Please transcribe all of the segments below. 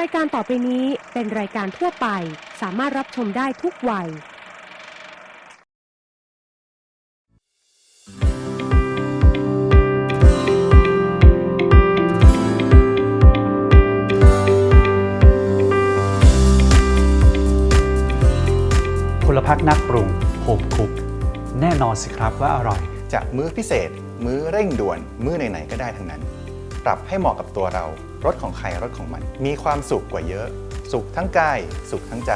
รายการต่อไปนี้เป็นรายการทั่วไป สามารถรับชมได้ทุกวัย พลพักนักปรุงโฮมคุก แน่นอนสิครับว่าอร่อย จากมื้อพิเศษ มื้อเร่งด่วน มื้อไหนๆก็ได้ทั้งนั้น ปรับให้เหมาะกับตัวเรา รสของใครรสของมัน มีความสุขกว่าเยอะ สุขทั้งกาย สุขทั้งใจ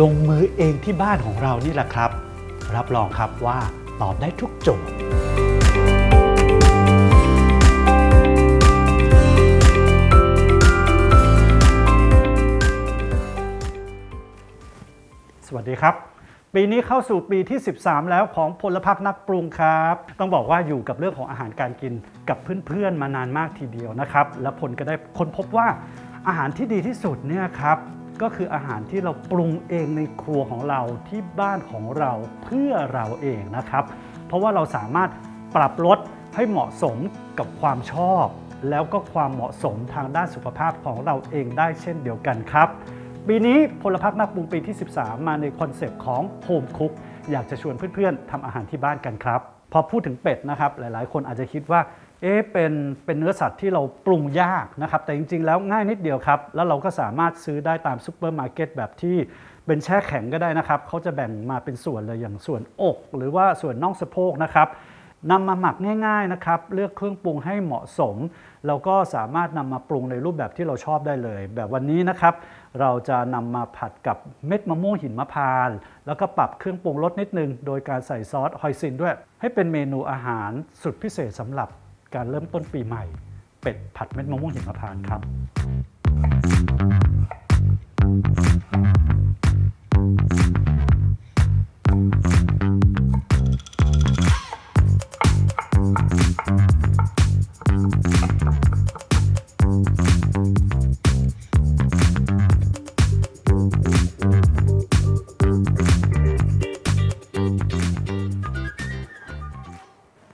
ลงมือเองที่บ้านของเรานี่แหละครับ รับรองครับว่าตอบได้ทุกโจทย์สวัสดีครับ ปีนี้เข้าสู่ปีที่ 13 แล้วของพลพักนักปรุงครับ ต้องบอกว่าอยู่กับเรื่องของอาหารการกินกับเพื่อนๆมานานมากทีเดียวนะครับ และผลก็ได้ค้นพบว่าอาหารที่ดีที่สุดเนี่ยครับก็คืออาหารที่เราปรุงเองในครัวของเราที่บ้านของเราเพื่อเราเองนะครับ เพราะว่าเราสามารถปรับลดให้เหมาะสมกับความชอบ แล้วก็ความเหมาะสมทางด้านสุขภาพของเราเองได้เช่นเดียวกันครับ ปีนี้พลพักนักปรุงปีที่ 13 มาในคอนเซปต์ของโฮมคุกอยากจะชวนเพื่อนๆทำอาหารที่บ้านกันครับ พอพูดถึงเป็ดนะครับ หลายๆ คนอาจจะคิดว่า เอ๊ะเป็นเป็นเนื้อสัตว์ที่เราปรุงยากนะครับ แต่จริงๆ แล้วง่ายนิดเดียวครับ แล้วเราก็สามารถซื้อได้ตามซูเปอร์มาร์เก็ตแบบที่เป็นแช่แข็งก็ได้นะครับเขาจะแบ่งมาเป็นส่วนเลยอย่างส่วนอก หรือว่าส่วนน่องสะโพกนะครับนำมาหมักง่ายๆนะครับ เลือกเครื่องปรุงให้เหมาะสม แล้วก็สามารถนำมาปรุงในรูปแบบที่เราชอบได้เลย แบบวันนี้นะครับเราจะนำมาผัดกับเม็ดมะม่วงหินมะพานแล้วก็ปรับเครื่องปรุงรสนิดนึง โดยการใส่ซอสฮอยซินด้วย ให้เป็นเมนูอาหารสุดพิเศษสำหรับการเริ่มต้นปีใหม่ เป็ดผัดเม็ดมะม่วงหินมะพานครับ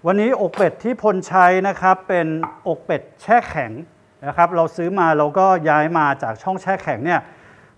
วันนี้อกเป็ดที่พลใช้นะครับเป็นอกเป็ดแช่แข็งนะครับ เราซื้อมาเราก็ย้ายมาจากช่องแช่แข็งเนี่ย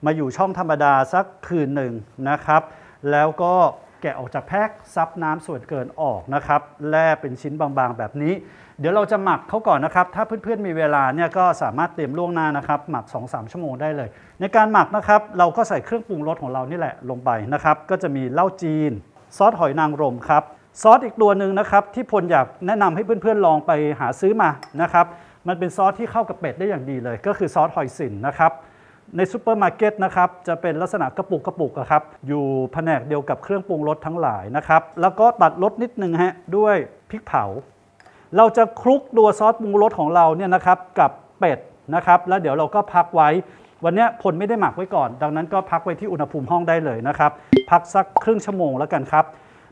มาอยู่ช่องธรรมดาสักคืนหนึ่งนะครับ แล้วก็แกะออกจากแพ็คซับน้ำส่วนเกินออกนะครับแล่เป็นชิ้นบางๆ แบบนี้ เดี๋ยวเราจะหมักเขาก่อนนะครับ ถ้าเพื่อนๆมีเวลาเนี่ยก็สามารถเตรียมล่วงหน้านะครับ หมัก 2-3 ชั่วโมงได้เลย ในการหมักนะครับ เราก็ใส่เครื่องปรุงรสของเรานี่แหละลงไปนะครับ ก็จะมีเหล้าจีน ซอสหอยนางรมครับ ซอสอีกตัวหนึ่งนะครับที่พลอยากแนะนำให้เพื่อนๆลองไปหาซื้อมานะครับมันเป็นซอสที่เข้ากับเป็ดได้อย่างดีเลย ก็คือซอสหอยสินนะครับในซูเปอร์มาร์เก็ตนะครับจะเป็นลักษณะกระปุกกระปุกอะครับอยู่แผนกเดียวกับเครื่องปรุงรสทั้งหลายนะครับแล้วก็ตัดรสนิดนึงฮะด้วยพริกเผา เราจะคลุกตัวซอสปรุงรสของเราเนี่ยนะครับกับเป็ดนะครับแล้วเดี๋ยวเราก็พักไว้วันนี้พลไม่ได้หมักไว้ก่อน ดังนั้นก็พักไว้ที่อุณหภูมิห้องได้เลยนะครับพักสักครึ่งชั่วโมงแล้วกันครับ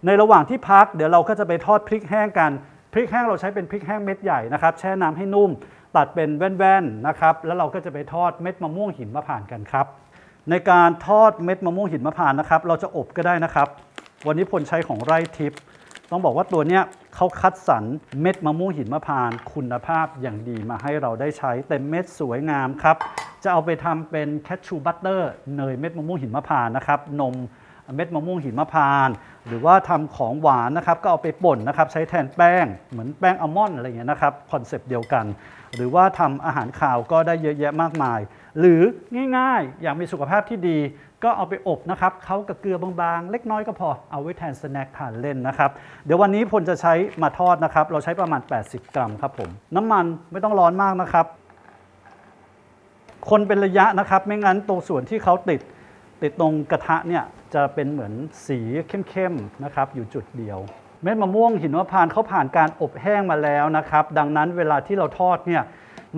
ในระหว่างที่พักเดี๋ยวเราก็จะไปทอดพริกแห้งกัน พริกแห้งเราใช้เป็นพริกแห้งเม็ดใหญ่นะครับแช่น้ำให้นุ่ม ตัดเป็นแว่นๆนะครับแล้วเราก็จะไปทอดเม็ดมะม่วงหินมะพร้าวกันครับ ในการทอดเม็ดมะม่วงหินมะพราวนะครับ เราจะอบก็ได้นะครับ วันนี้พลใช้ของไร่ทิพย์ต้องบอกว่าตัวเนี้ยเขาคัดสรรเม็ดมะม่วงหินมะพราวคุณภาพอย่างดีมาให้เราได้ใช้เต็มเม็ดสวยงามครับ จะเอาไปทำเป็นแคชชูบัตเตอร์เนยเม็ดมะม่วงหินมะพราวนะครับ นมเม็ดมะม่วงหินมะพราว หรือว่าทำของหวานนะครับก็เอาไปป่นนะครับใช้แทนแป้งเหมือนแป้งอัลมอนด์อะไรเงี้ยนะครับคอนเซปต์เดียวกัน หรือว่าทำอาหารข่าวก็ได้เยอะแยะมากมาย หรือง่ายๆ อยากมีสุขภาพที่ดีก็เอาไปอบนะครับเขากับเกลือบางๆ เล็กน้อยก็พอเอาไว้แทนสแน็คทานเล่นนะครับ เดี๋ยววันนี้พลจะใช้มาทอดนะครับ เราใช้ประมาณ 80 กรัมครับผมน้ำมันไม่ต้องร้อนมากนะครับ คนเป็นระยะนะครับ ไม่งั้นตรงส่วนที่เขาติดติดตรงกระทะเนี่ย จะเป็นเหมือนสีเข้มๆนะครับอยู่จุดเดียว เม็ดมะม่วงหินมะพาวเขาผ่านการอบแห้งมาแล้วนะครับ ดังนั้นเวลาที่เราทอดเนี่ย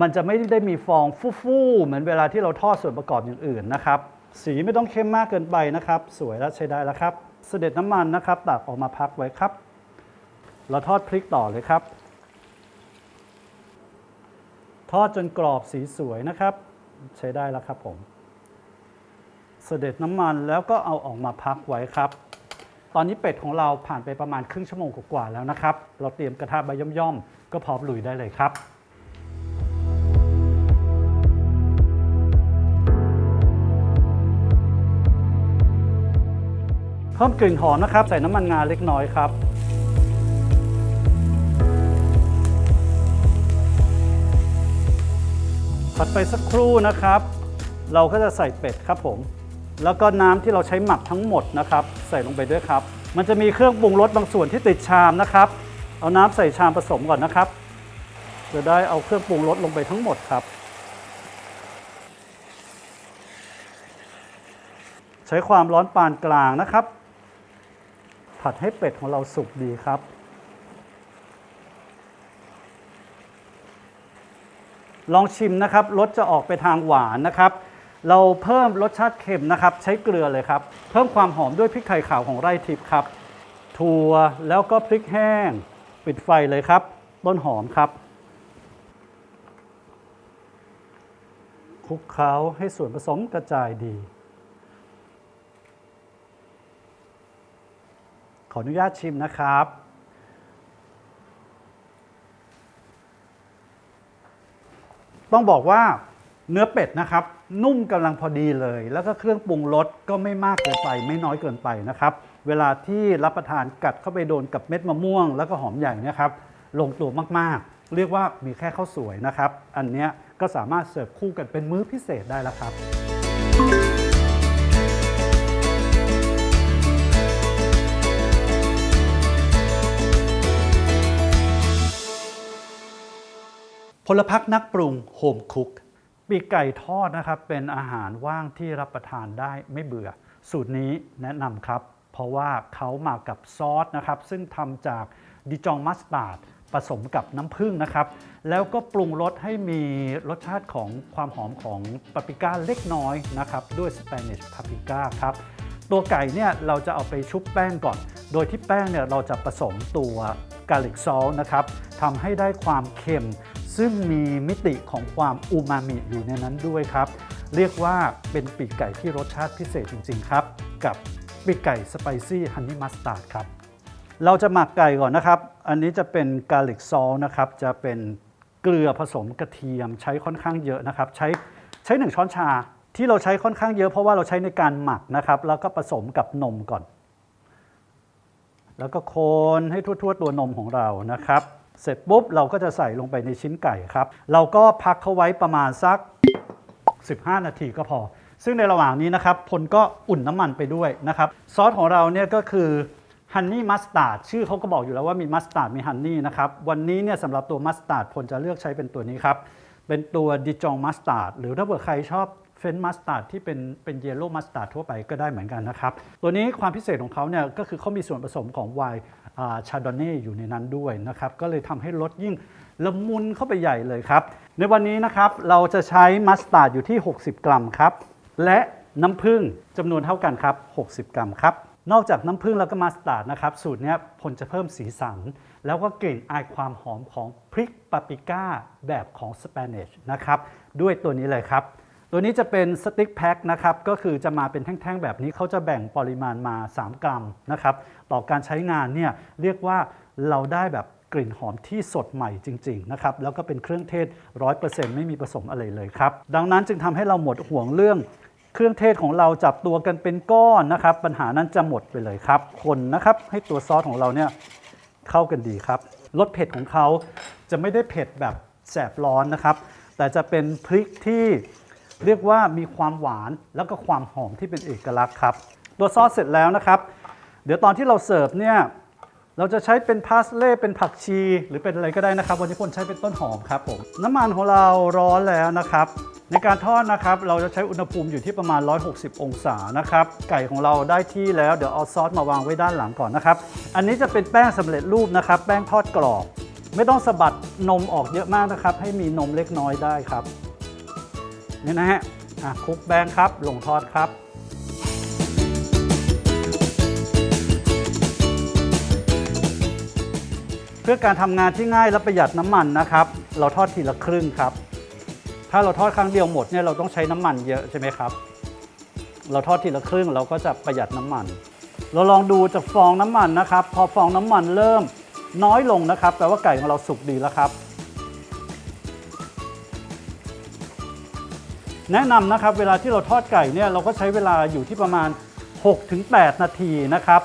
มันจะไม่ได้มีฟองฟู่ๆเหมือนเวลาที่เราทอดส่วนประกอบอย่างอื่นนะครับ สีไม่ต้องเข้มมากเกินไปนะครับ สวยแล้วใช้ได้แล้วครับ เสด็จน้ำมันนะครับตักออกมาพักไว้ครับ เราทอดพริกต่อเลยครับ ทอดจนกรอบสีสวยนะครับ ใช้ได้แล้วครับผม เสด็จน้ำมันแล้วก็เอาออกมาพักไว้ครับ ตอนนี้เป็ดของเราผ่านไปประมาณครึ่งชั่วโมงกว่าแล้วนะครับ เราเตรียมกระทะใบย่อมๆ ก็พร้อมลุยได้เลยครับเพิ่มกลิ่นหอมนะครับ ใส่น้ำมันงาเล็กน้อยครับ ผัดไปสักครู่นะครับ เราก็จะใส่เป็ดครับผม แล้วก็น้ำที่เราใช้หมักทั้งหมดนะครับ ใส่ลงไปด้วยครับ มันจะมีเครื่องปรุงรสบางส่วนที่ติดชามนะครับ เอาน้ำใส่ชามผสมก่อนนะครับ จะได้เอาเครื่องปรุงรสลงไปทั้งหมดครับ ใช้ความร้อนปานกลางนะครับ ผัดให้เป็ดของเราสุกดีครับลองชิมนะครับ รสจะออกไปทางหวานนะครับ เราเพิ่มรสชาติเค็มนะครับ ใช้เกลือเลยครับ เพิ่มความหอมด้วยพริกไทยขาวของไร่ทิพย์ครับถั่วแล้วก็พริกแห้ง ปิดไฟเลยครับ ต้นหอมครับคลุกเคล้าให้ส่วนผสมกระจายดี ขออนุญาตชิมนะครับ ต้องบอกว่า เนื้อเป็ดนะครับ นุ่มกำลังพอดีเลย แล้วก็เครื่องปรุงรสก็ไม่มากเกินไป ไม่น้อยเกินไปนะครับ เวลาที่รับประทานกัดเข้าไปโดนกับเม็ดมะม่วง แล้วก็หอมใหญ่นะครับ ลงตัวมากๆ เรียกว่ามีแค่ข้าวสวยนะครับ อันนี้ก็สามารถเสิร์ฟคู่กันเป็นมื้อพิเศษได้แล้วครับ พลพักนักปรุงโฮมคุก ปีกไก่ทอดนะครับเป็นอาหารว่างที่รับประทานได้ไม่เบื่อ สูตรนี้แนะนำครับ เพราะว่าเขามากับซอสนะครับ ซึ่งทำจากดิจองมัสตาร์ดผสมกับน้ำผึ้งนะครับ แล้วก็ปรุงรสให้มีรสชาติของความหอมของปาปริก้าเล็กน้อยนะครับ ด้วยสเปนิชปาปริก้าครับ ตัวไก่เนี่ยเราจะเอาไปชุบแป้งก่อน โดยที่แป้งเนี่ยเราจะผสมตัวกาลิกซอลนะครับทำให้ได้ความเค็ม ซึ่งมีมิติของความอูมามิอยู่ในนั้นด้วยครับ เรียกว่าเป็นปีกไก่ที่รสชาติพิเศษจริง ๆ ครับ กับปีกไก่สไปซี่ฮันนี่มัสตาร์ดครับ เราจะหมักไก่ก่อนนะครับ อันนี้จะเป็นกาลิกซอลนะครับ จะเป็นเกลือผสมกระเทียมใช้ค่อนข้างเยอะนะครับ ใช้ใช้หนึ่งช้อนชาที่เราใช้ค่อนข้างเยอะเพราะว่าเราใช้ในการหมักนะครับ แล้วก็ผสมกับนมก่อน แล้วก็คนให้ทั่ว ๆ ตัวนมของเรานะครับ เสร็จปุ๊บเราก็จะใส่ลงไปในชิ้นไก่ครับ เราก็พักเขาไว้ประมาณสัก 15 นาทีก็พอ ซึ่งในระหว่างนี้นะครับพลก็อุ่นน้ำมันไปด้วยนะครับ ซอสของเราเนี่ยก็คือฮันนี่มัสตาร์ดชื่อเขาก็บอกอยู่แล้วว่ามีมัสตาร์ดมีฮันนี่นะครับ วันนี้เนี่ยสำหรับตัวมัสตาร์ดพลจะเลือกใช้เป็นตัวนี้ครับ เป็นตัวดิจองมัสตาร์ดหรือถ้าเผื่อใครชอบ เฟนมัสตาร์ดที่เป็นเป็นเยลโล่มัสตาร์ดทั่วไปก็ได้เหมือนกันนะครับ ตัวนี้ความพิเศษของเขาเนี่ยก็คือเขามีส่วนผสมของไวน์ชาดอนเน่อยู่ในนั้นด้วยนะครับ ก็เลยทำให้รสยิ่งละมุนเข้าไปใหญ่เลยครับ ในวันนี้นะครับเราจะใช้มัสตาร์ดอยู่ที่ 60 กรัมครับ และน้ำผึ้งจำนวนเท่ากันครับ 60 กรัมครับนอกจากน้ำผึ้งแล้วก็มัสตาร์ดนะครับ สูตรนี้ยพลจะเพิ่มสีสัน แล้วก็กลิ่นอายความหอมของพริกปาปริก้าแบบของสเปนิชนะครับ ด้วยตัวนี้เลยครับ ตัวนี้จะเป็นสติ๊กแพ็คนะครับก็คือจะมาเป็นแท่งๆแบบนี้เขาจะแบ่งปริมาณมา 3 กรัมนะครับต่อการใช้งานเนี่ยเรียกว่าเราได้แบบกลิ่นหอมที่สดใหม่จริงๆนะครับแล้วก็เป็นเครื่องเทศ 100%ไม่มีผสมอะไรเลยครับ ดังนั้นจึงทำให้เราหมดห่วงเรื่องเครื่องเทศของเราจับตัวกันเป็นก้อนนะครับ ปัญหานั้นจะหมดไปเลยครับ คนนะครับให้ตัวซอสของเราเนี่ยเข้ากันดีครับรสเผ็ดของเขาจะไม่ได้เผ็ดแบบแสบร้อนนะครับ แต่จะเป็นพริกที่ เรียกว่ามีความหวานแล้วก็ความหอมที่เป็นเอกลักษณ์ครับ ตัวซอสเสร็จแล้วนะครับ เดี๋ยวตอนที่เราเสิร์ฟเนี่ยเราจะใช้เป็นพาสเล่เป็นผักชี หรือเป็นอะไรก็ได้นะครับ วันนี้คนใช้เป็นต้นหอมครับผมน้ำมันของเราร้อนแล้วนะครับ ในการทอดนะครับเราจะใช้อุณหภูมิอยู่ที่ประมาณ 160 องศานะครับไก่ของเราได้ที่แล้วเดี๋ยวเอาซอสมาวางไว้ด้านหลังก่อนนะครับอันนี้จะเป็นแป้งสำเร็จรูปนะครับ แป้งทอดกรอบ ไม่ต้องสะบัดนมออกเยอะมากนะครับ ให้มีนมเล็กน้อยได้ครับ นี่นะฮะอะคุกแป้งครับหลงทอดครับเพื่อการทำงานที่ง่ายและประหยัดน้ำมันนะครับ เราทอดทีละครึ่งครับ ถ้าเราทอดครั้งเดียวหมดเนี่ยเราต้องใช้น้ำมันเยอะใช่ไหมครับ เราทอดทีละครึ่งเราก็จะประหยัดน้ำมัน เราลองดูจากฟองน้ำมันนะครับ พอฟองน้ำมันเริ่มน้อยลงนะครับแปลว่าไก่ของเราสุกดีแล้วครับ แนะนำนะครับเวลาที่เราทอดไก่เนี่ยเราก็ใช้เวลาอยู่ที่ประมาณ 6-8 นาทีนะครับ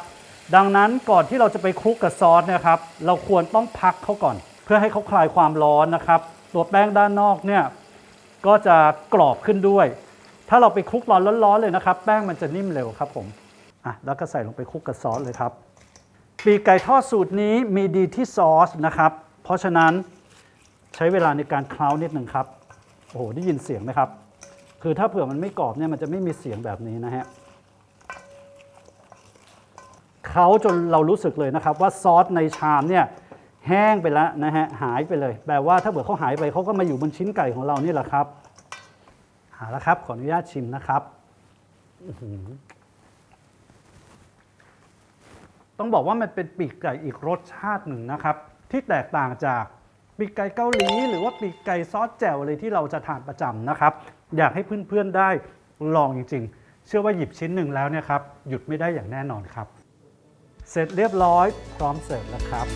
ดังนั้นก่อนที่เราจะไปคลุกกับซอสเนะครับ เราควรต้องพักเขาก่อน เพื่อให้เขาคลายความร้อนนะครับ ตัวแป้งด้านนอกเนี่ยก็จะกรอบขึ้นด้วย ถ้าเราไปคลุกร้อนร้อนๆเลยนะครับ แป้งมันจะนิ่มเร็วครับผมอะแล้วก็ใส่ลงไปคลุกกับซอสเลยครับ ปีกไก่ทอดสูตรนี้มีดีที่ซอสนะครับ เพราะฉะนั้นใช้เวลาในการเคล้านิดหนึ่งครับ โอ้โห ได้ยินเสียงไหมครับ คือถ้าเผื่อมันไม่กรอบเนี่ยมันจะไม่มีเสียงแบบนี้นะฮะเขาจนเรารู้สึกเลยนะครับ ว่าซอสในชามเนี่ยแห้งไปแล้วนะฮะหายไปเลยแปลว่าถ้าเผื่อเขาหายไปเขาก็มาอยู่บนชิ้นไก่ของเรานี่แหละครับเอาละครับ ขออนุญาตชิมนะครับต้องบอกว่ามันเป็นปีกไก่อีกรสชาติหนึ่งนะครับ ที่แตกต่างจากปีกไก่เกาหลี หรือว่าปีกไก่ซอสแจ่วอะไรที่เราจะทานประจำนะครับ อยากให้เพื่อนๆได้ลองจริง ๆ เชื่อว่าหยิบชิ้นหนึ่งแล้วเนี่ยครับหยุดไม่ได้อย่างแน่นอนครับ เสร็จเรียบร้อยพร้อมเสิร์ฟแล้วครับ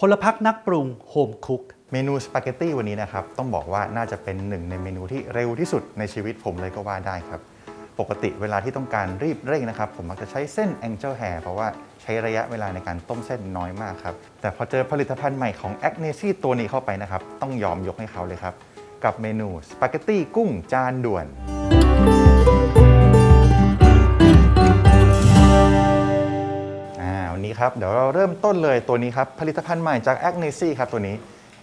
พลพักนักปรุงโฮมคุกเมนูสปาเกตตี้วันนี้นะครับ ต้องบอกว่าน่าจะเป็นหนึ่งในเมนูที่เร็วที่สุดในชีวิตผมเลยก็ว่าได้ครับ ปกติเวลาที่ต้องการรีบเร่งนะครับ ผมมักจะใช้เส้น Angel Hair เพราะว่าใช้ระยะเวลาในการต้มเส้นน้อยมากครับ แต่พอเจอผลิตภัณฑ์ใหม่ของ a g n e s i ตัวนี้เข้าไปนะครับ ต้องยอมยกให้เขาเลยครับ กับเมนูสปาเกตตี้กุ้งจานด่วน อ่าวันนี้ครับ เดี๋ยวเราเริ่มต้นเลยตัวนี้ครับ ผลิตภัณฑ์ใหม่จาก a g n e s i ครับตัวนี้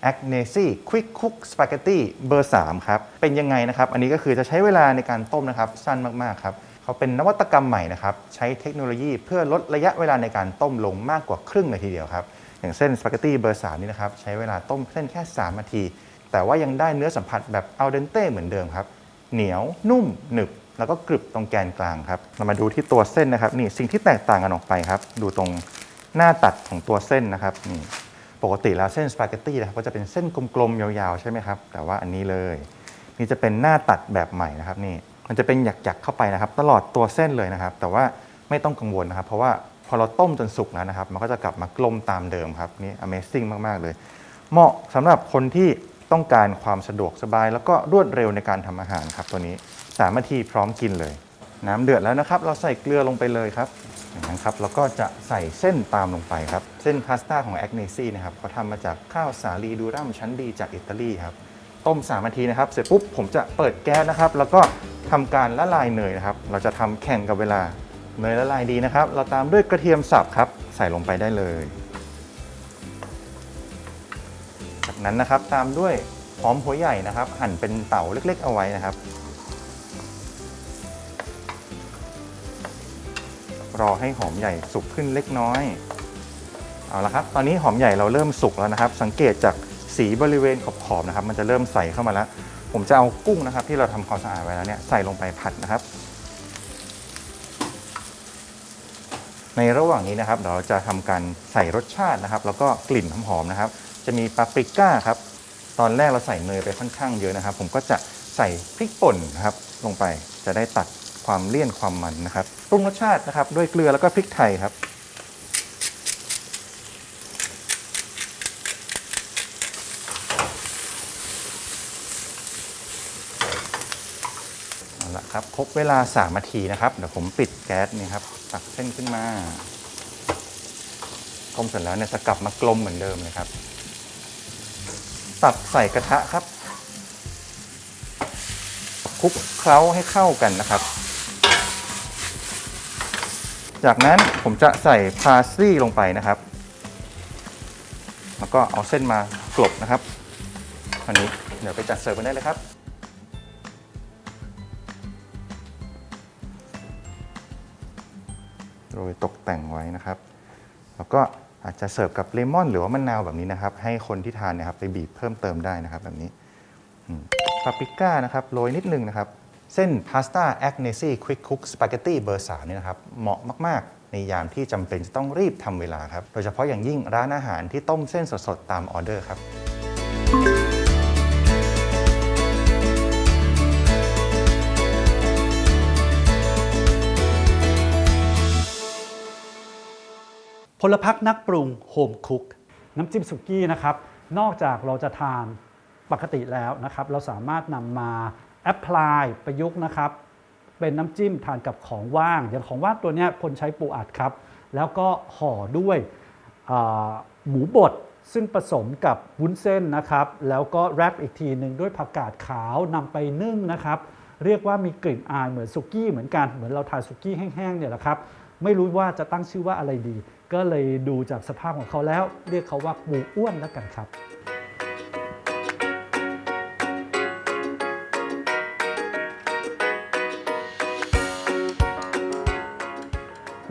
a g n e s i Quick Cook Spaghetti เบอร์ 3 ครับ เป็นยังไงนะครับ อันนี้ก็คือจะใช้เวลาในการต้มนะครับ สั้นมาก ๆ ครับเขาเป็นนวัตกรรมใหม่นะครับ ใช้เทคโนโลยีเพื่อลดระยะเวลาในการต้มลงมากกว่าครึ่งเลยทีเดียวครับ อย่างเส้นสปาเกตตี้เบอร์ 3 นี่นะครับ ใช้เวลาต้มเส้นแค่ 3 นาที แต่ว่ายังได้เนื้อสัมผัสแบบอัลเดนเต้เหมือนเดิมครับ เหนียวนุ่มหนึบแล้วก็กรึบตรงแกนกลางครับ เรามาดูที่ตัวเส้นนะครับ นี่สิ่งที่แตกต่างกันออกไปครับ ดูตรงหน้าตัดของตัวเส้นนะครับนี่ ปกติแล้วเส้นสปาเกตตี้นะครับก็จะเป็นเส้นกลมๆยาวๆใช่ไหมครับ แต่ว่าอันนี้เลย นี่จะเป็นหน้าตัดแบบใหม่นะครับนี่มันจะเป็นหยักๆเข้าไปนะครับ ตลอดตัวเส้นเลยนะครับ แต่ว่าไม่ต้องกังวลนะครับ เพราะว่าพอเราต้มจนสุกแล้วนะครับ มันก็จะกลับมากลมตามเดิมครับนี่ Amazing มากๆเลย เหมาะสำหรับคนที่ต้องการความสะดวกสบาย แล้วก็รวดเร็วในการทำอาหารครับตัวนี้สามนาทีพร้อมกินเลย น้ำเดือดแล้วนะครับ เราใส่เกลือลงไปเลยครับ อย่างนั้นครับแล้วก็จะใส่เส้นตามลงไปครับ เส้นพาสต้าของแอคเนซี่นะครับเขาทำมาจากข้าวสาลีดูรัมชั้นดีจากอิตาลีครับ ต้ม 3 นาทีนะครับ เสร็จปุ๊บผมจะเปิดแก๊สนะครับ แล้วก็ทำการละลายเนยนะครับ เราจะทำแข่งกับเวลาเนยละลายดีนะครับ เราตามด้วยกระเทียมสับครับ ใส่ลงไปได้เลย จากนั้นนะครับตามด้วยหอมหัวใหญ่นะครับ หั่นเป็นเต๋าเล็กๆเอาไว้นะครับ รอให้หอมใหญ่สุกขึ้นเล็กน้อย เอาละครับ ตอนนี้หอมใหญ่เราเริ่มสุกแล้วนะครับ สังเกตจากสีบริเวณขอบๆนะครับ มันจะเริ่มใสเข้ามาแล้ว ผมจะเอากุ้งนะครับ ที่เราทำความสะอาดไว้แล้วเนี่ยใส่ลงไปผัดนะครับ ในระหว่างนี้นะครับ เราจะทำการใส่รสชาตินะครับ แล้วก็กลิ่นหอมๆนะครับ จะมีปาปริก้าครับ ตอนแรกเราใส่เนยไปค่อนข้างเยอะนะครับ ผมก็จะใส่พริกป่นนะครับลงไปจะได้ตัด ความเลี่ยนความมันนะครับปรุงรสชาตินะครับด้วยเกลือแล้วก็พริกไทยครับเอาละครับครบเวลา3นาทีนะครับเดี๋ยวผมปิดแก๊สนี่ครับตักเส้นขึ้นมาต้มเสร็จแล้วเนี่ยจะกลับมากลมเหมือนเดิมเลยครับ ตักใส่กระทะครับคลุกเคล้าให้เข้ากันนะครับ จากนั้นผมจะใส่พาสลีย์ลงไปนะครับ แล้วก็เอาเส้นมากลบนะครับ อันนี้เดี๋ยวไปจัดเสิร์ฟกันได้เลยครับ โรยตกแต่งไว้นะครับ แล้วก็อาจจะเสิร์ฟกับเลมอน หรือว่ามะนาวแบบนี้นะครับ ให้คนที่ทานนะครับไปบีบเพิ่มเติมได้นะครับแบบนี้ปาปริก้านะครับโรยนิดนึงนะครับ เส้นพาสต้าแอคเนซี่ควิกคุกสปาเกตตี้เบอร์สามนี่นะครับเหมาะมาก ๆ ในยามที่จำเป็นจะต้องรีบทำเวลาครับ โดยเฉพาะอย่างยิ่งร้านอาหารที่ต้มเส้นสด ๆ ตามออเดอร์ครับ พลพักนักปรุงโฮมคุกน้ำจิ้มสุกี้นะครับ นอกจากเราจะทานปกติแล้วนะครับ เราสามารถนำมา แอพพลายประยุกต์นะครับ เป็นน้ำจิ้มทานกับของว่าง อย่างของว่างตัวนี้คนใช้ปูอัดครับ แล้วก็ห่อด้วยหมูบดซึ่งผสมกับวุ้นเส้นนะครับ แล้วก็แรปอีกทีหนึ่งด้วยผักกาดขาวนำไปนึ่งนะครับ เรียกว่ามีกลิ่นอายเหมือนสุกี้เหมือนกัน เหมือนเราทานสุกี้แห้งๆเนี่ยแหละครับ ไม่รู้ว่าจะตั้งชื่อว่าอะไรดี ก็เลยดูจากสภาพของเขาแล้ว เรียกเขาว่าปูอ้วนแล้วกันครับ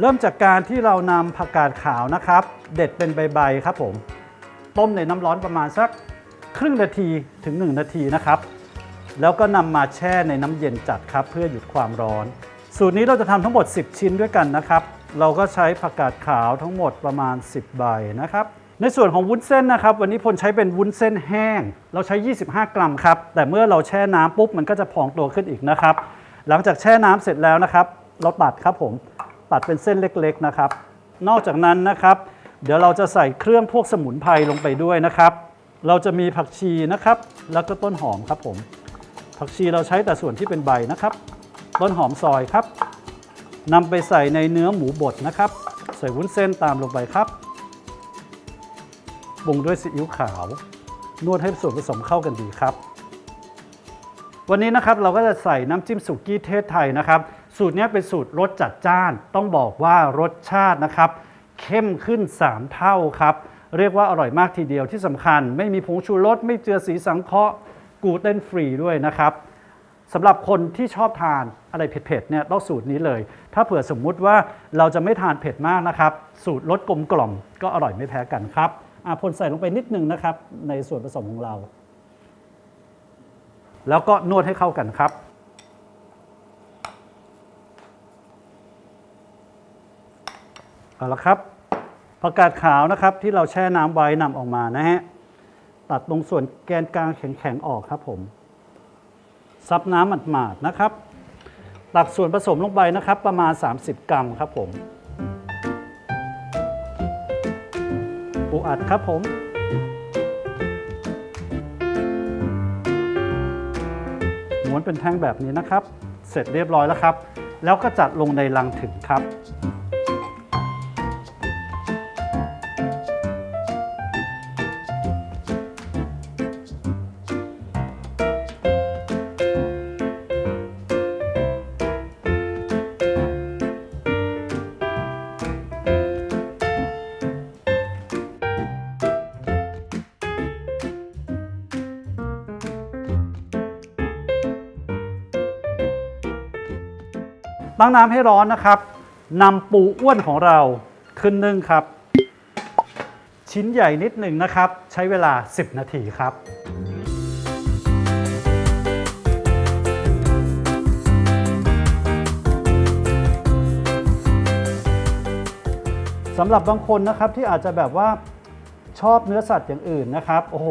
เริ่มจากการที่เรานำผักกาดขาวนะครับ เด็ดเป็นใบๆครับผม ต้มในน้ำร้อนประมาณสักครึ่งนาทีถึง 1 นาทีนะครับ แล้วก็นำมาแช่ในน้ำเย็นจัดครับ เพื่อหยุดความร้อน สูตรนี้เราจะทำทั้งหมด 10 ชิ้นด้วยกันนะครับ เราก็ใช้ผักกาดขาวทั้งหมดประมาณ 10 ใบนะครับในส่วนของวุ้นเส้นนะครับ วันนี้พลใช้เป็นวุ้นเส้นแห้ง เราใช้ 25 กรัมครับ แต่เมื่อเราแช่น้ำปุ๊บมันก็จะพองตัวขึ้นอีกนะครับ หลังจากแช่น้ำเสร็จแล้วนะครับ เราตัดครับผม ตัดเป็นเส้นเล็กๆนะครับ นอกจากนั้นนะครับ เดี๋ยวเราจะใส่เครื่องพวกสมุนไพรลงไปด้วยนะครับ เราจะมีผักชีนะครับ แล้วก็ต้นหอมครับผม ผักชีเราใช้แต่ส่วนที่เป็นใบนะครับ ต้นหอมซอยครับนำไปใส่ในเนื้อหมูบดนะครับ ใส่วุ้นเส้นตามลงไปครับปรุงด้วยซีอิ๊วขาวนวดให้ส่วนผสมเข้ากันดีครับ วันนี้นะครับเราก็จะใส่น้ำจิ้มสุกี้เทศไทยนะครับ สูตรนี้เป็นสูตรรสจัดจ้าน ต้องบอกว่ารสชาตินะครับ เข้มขึ้น 3 เท่าครับ เรียกว่าอร่อยมากทีเดียวที่สำคัญ ไม่มีผงชูรสไม่เจือสีสังเคราะห์กูเตนฟรีด้วยนะครับสำหรับคนที่ชอบทานอะไรเผ็ดๆเนี่ยต้องสูตรนี้เลย ถ้าเผื่อสมมุติว่าเราจะไม่ทานเผ็ดมากนะครับ สูตรรสกลมกล่อมก็อร่อยไม่แพ้กันครับอาพลใส่ลงไปนิดนึงนะครับ ในส่วนผสมของเรา แล้วก็นวดให้เข้ากันครับ เอาละครับผักกาดขาวนะครับที่เราแช่น้ำไว้นำออกมานะฮะตัดตรงส่วนแกนกลางแข็งๆออกครับผมซับน้ำหมาดๆนะครับ ตักส่วนผสมลงไปนะครับ ประมาณ 30 กรัมครับผมปูอัดครับผมม้วนเป็นแท่งแบบนี้นะครับ เสร็จเรียบร้อยแล้วครับ แล้วก็จัดลงในลังถึงครับ ตั้งน้ำให้ร้อนนะครับนำปูอ้วนของเราขึ้นนึ่งครับ ชิ้นใหญ่นิดหนึ่งนะครับ ใช้เวลา 10 นาทีครับ สำหรับบางคนนะครับที่อาจจะแบบว่าชอบเนื้อสัตว์อย่างอื่นนะครับ โอ้โห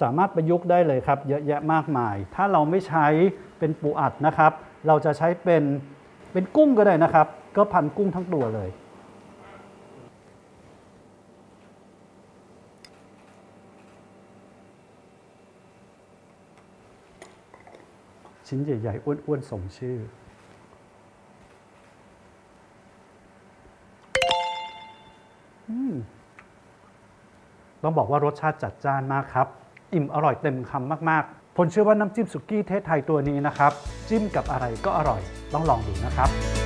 สามารถประยุกต์ได้เลยครับ เยอะแยะมากมาย ถ้าเราไม่ใช้เป็นปูอัดนะครับ เราจะใช้เป็น เป็นกุ้งก็ได้นะครับ ก็พันกุ้งทั้งตัวเลย ชิ้นใหญ่ ๆ อ้วน ๆ สมชื่อ ต้องบอกว่ารสชาติจัดจ้านมากครับ อิ่มอร่อยเต็มคำมาก ๆ ผมเชื่อว่าน้ำจิ้มสุกี้เทศไทยตัวนี้นะครับ จิ้มกับอะไรก็อร่อยต้องลองดูนะครับ